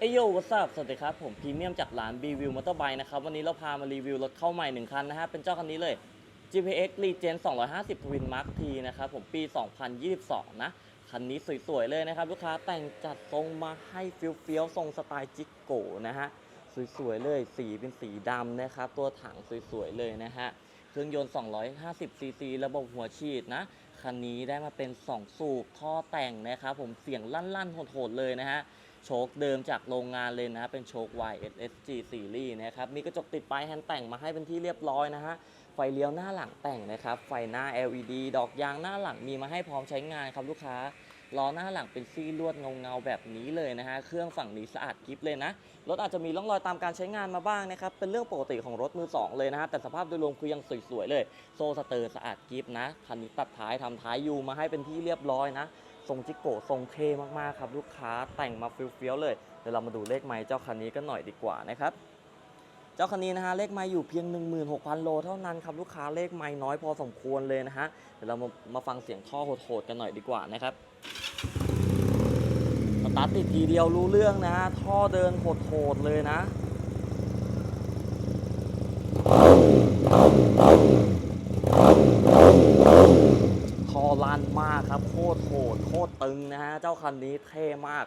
เอโยวัสดุสวัสดีครับ ผมพรีเมียมจากร้าน B View Motorbike นะครับ วันนี้เราพามารีวิวรถเข้าใหม่ 1 คันนะฮะ เป็นเจ้าคันนี้เลย GPX Regen 250 Twin Mark T นะครับผมปี 2022 นะ คันนี้สวย ๆ เลยนะครับ ลูกค้าแต่งจัดทรงมาให้เฟี้ยวๆทรงสไตล์จิกโกนะฮะ สวย ๆ เลยสีเป็นสีดำนะครับ ตัวถังสวย ๆ เลยนะฮะ เครื่องยนต์ 250ซีซีระบบหัวฉีดนะ คันนี้ได้มาเป็น 2 สูบท่อแต่งนะครับผมเสียงลั่นๆโหดๆเลยนะฮะโชคเดิมจากโรงงานเลยนะเป็นโชค YSSG Series นะครับมีกระจกติดปลายแฮนด์แต่งมาให้เป็นที่เรียบร้อยนะฮะไฟเลี้ยวหน้าหลังแต่งนะครับไฟหน้า LED ดอกยางหน้าหลังมีมาให้พร้อมใช้งานครับลูกค้า ล้อหน้าหลังเป็นซี่ลวดเงาๆแบบนี้เลยนะฮะ เครื่องฝั่งนี้สะอาดกริบเลยนะ รถอาจจะมีร่องรอยตามการใช้งานมาบ้างนะครับ เป็นเรื่องปกติของรถมือสองเลยนะฮะ แต่สภาพโดยรวมคือยังสวยๆเลย โซสเตอร์สะอาดกริบนะ คันนี้ตัดท้ายทำท้ายยูมาให้เป็นที่เรียบร้อยนะ ทรงจิโกะทรงเท่มากๆครับลูกค้า แต่งมาเฟี้ยวเลย เดี๋ยวเรามาดูเลขไม้เจ้าคันนี้กันหน่อยดีกว่านะครับเจ้าคันนี้นะฮะเลขไม้อยู่เพียง 16,000 โลเท่านั้นครับ ลูกค้าเลขไม้น้อยพอสมควรเลยนะฮะ เดี๋ยวเรามามาฟังเสียงท่อโหดๆกันหน่อยดีกว่านะครับ ตาร์ทติดทีเดียวรู้เรื่องนะฮะท่อเดินโหดๆเลยนะท่อลั่นมากครับ โคตรโหดโคตรตึงนะฮะ เจ้าคันนี้เท่มาก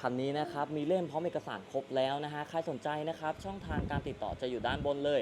คันนี้นะครับ มีเล่มพร้อมเอกสารครบแล้วนะฮะ ใครสนใจนะครับ ช่องทางการติดต่อจะอยู่ด้านบนเลย